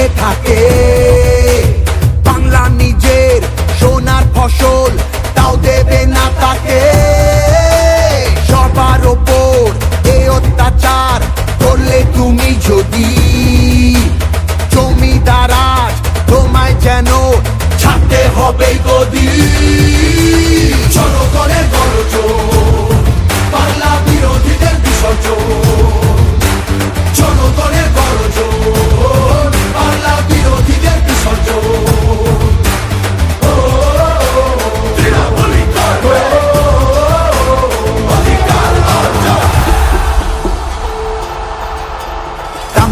লোকে বাংলা নিজের সোনার ফসল, তাও দেবে না তাকে। সবার ওপর এ অত্যাচার করলে তুমি যদি জমিদার আজ তোমায় যেন ছাড়তে হবে গদি জনগণের গরজ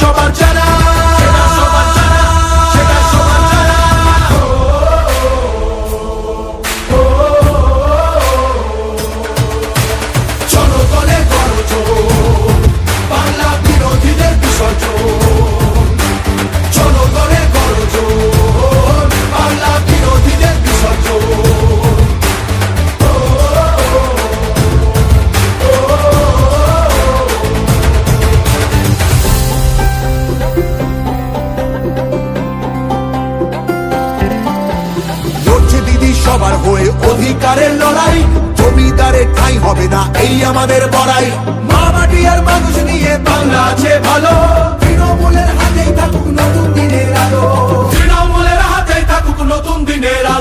সবার সবার হয়ে অধিকারের লড়াই। জমিদারের ঠাই হবে না, এই আমাদের বড়াই। মা মাটি আর মানুষ নিয়ে বাংলা আছে ভালো। তৃণমূলের হাতেই থাকুক